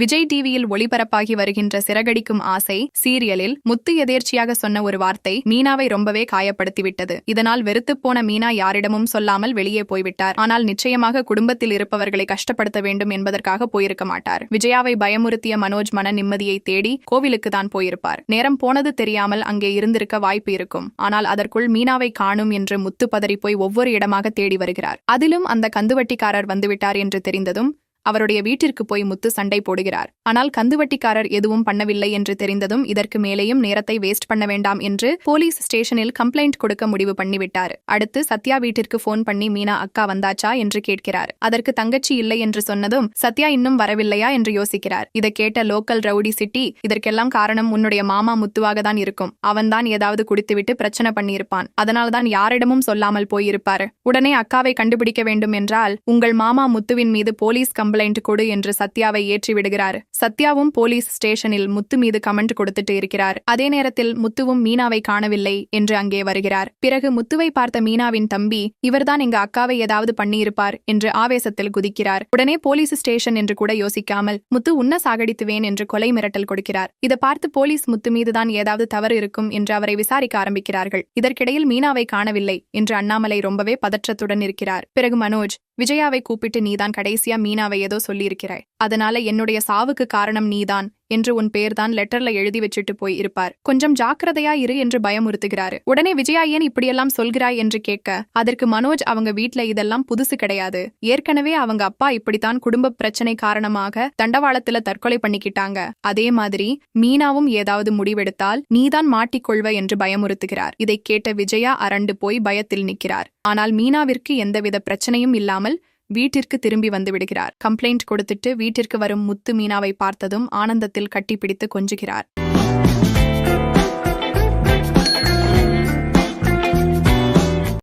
விஜய் டிவியில் ஒளிபரப்பாகி வருகின்ற சிறகடிக்கும் ஆசை சீரியலில் முத்து எதேர்ச்சியாக சொன்ன ஒரு வார்த்தை மீனாவை ரொம்பவே காயப்படுத்திவிட்டது. இதனால் வெறுத்துப்போன மீனா யாரிடமும் சொல்லாமல் வெளியே போய்விட்டார். ஆனால் நிச்சயமாக குடும்பத்தில் இருப்பவர்களை கஷ்டப்படுத்த வேண்டும் என்பதற்காக போயிருக்க மாட்டார். விஜயாவை பயமுறுத்திய மனோஜ் மன நிம்மதியை தேடி கோவிலுக்கு தான் போயிருப்பார். நேரம் போனது தெரியாமல் அங்கே இருந்திருக்க வாய்ப்பு இருக்கும். ஆனால் அதற்குள் மீனாவை காணும் என்று முத்து பதறிப்போய் ஒவ்வொரு இடமாக தேடி வருகிறார். அதிலும் அந்த கந்துவட்டிக்காரர் வந்துவிட்டார் என்று தெரிந்ததும் அவருடைய வீட்டிற்கு போய் முத்து சண்டை போடுகிறார். ஆனால் கந்துவட்டிக்காரர் எதுவும் பண்ணவில்லை என்று தெரிந்ததும் இதற்கு மேலேயும் நேரத்தை வேஸ்ட் பண்ண வேண்டாம் என்று போலீஸ் ஸ்டேஷனில் கம்ப்ளைண்ட் கொடுக்க முடிவு பண்ணிவிட்டார். அடுத்து சத்யா வீட்டிற்கு போன் பண்ணி மீனா அக்கா வந்தாச்சா? என்று கேட்கிறார். அதற்கு தங்கச்சி இல்லை என்று சொன்னதும் சத்யா இன்னும் வரவில்லையா? என்று யோசிக்கிறார். இதை கேட்ட லோக்கல் ரவுடி சிட்டி இதற்கெல்லாம் காரணம் உன்னுடைய மாமா முத்துவாக தான் இருக்கும். அவன்தான் ஏதாவது குடித்துவிட்டு பிரச்சனை பண்ணியிருப்பான். அதனால்தான் யாரிடமும் சொல்லாமல் போயிருப்பார். உடனே அக்காவை கண்டுபிடிக்க வேண்டும் என்றால் உங்கள் மாமா முத்துவின் மீது போலீஸ் கம்ப்ளைண்ட் கொடு என்று சத்யாவை ஏற்றி விடுகிறார் சத்யாவும் போலீஸ் ஸ்டேஷனில் முத்து மீது கமெண்ட் கொடுத்துட்டு இருக்கிறார். அதே நேரத்தில் முத்துவும் மீனாவை காணவில்லை என்று அங்கே வருகிறார். பிறகு முத்துவை பார்த்த மீனாவின் தம்பி இவர்தான் எங்க அக்காவை ஏதாவது பண்ணியிருப்பார் என்று ஆவேசத்தில் குதிக்கிறார். உடனே போலீஸ் ஸ்டேஷன் என்று கூட யோசிக்காமல் முத்து உன்ன சாகடித்துவேன் என்று கொலை மிரட்டல் கொடுக்கிறார். இதை பார்த்து போலீஸ் முத்து மீதுதான் ஏதாவது தவறு இருக்கும் என்று அவரை விசாரிக்க ஆரம்பிக்கிறார்கள். இதற்கிடையில் மீனாவை காணவில்லை என்று அண்ணாமலை ரொம்பவே பதற்றத்துடன் இருக்கிறார். பிறகு மனோஜ் விஜயாவை கூப்பிட்டு நீதான் கடைசியா மீனாவை ஏதோ சொல்லியிருக்கிறாய். அதனால என்னுடைய சாவுக்கு காரணம் நீதான் என்று உன் பேர்தான் லெட்டர்ல எழுதி வச்சுட்டு போய் இருப்பார். கொஞ்சம் ஜாக்கிரதையா இரு என்று பயமுறுத்துகிறாரு. உடனே விஜயா ஏன் இப்படியெல்லாம் சொல்கிறாய் என்று கேட்க அதற்கு மனோஜ் அவங்க வீட்ல இதெல்லாம் புதுசு கிடையாது. ஏற்கனவே அவங்க அப்பா இப்படித்தான் குடும்ப பிரச்சனை காரணமாக தண்டவாளத்துல தற்கொலை பண்ணிக்கிட்டாங்க. அதே மாதிரி மீனாவும் ஏதாவது முடிவெடுத்தால் நீதான் மாட்டிக்கொள்வ என்று பயமுறுத்துகிறார். இதை கேட்ட விஜயா அரண்டு போய் பயத்தில் நிற்கிறார். ஆனால் மீனாவிற்கு எந்தவித பிரச்சனையும் இல்லாமல் வீட்டிற்கு திரும்பி வந்து விடுகிறார். கம்ப்ளைண்ட் கொடுத்துட்டு வீட்டிற்கு வரும் முத்து மீனாவை பார்த்ததும் ஆனந்தத்தில் கட்டிப்பிடித்து கொஞ்சுகிறார்.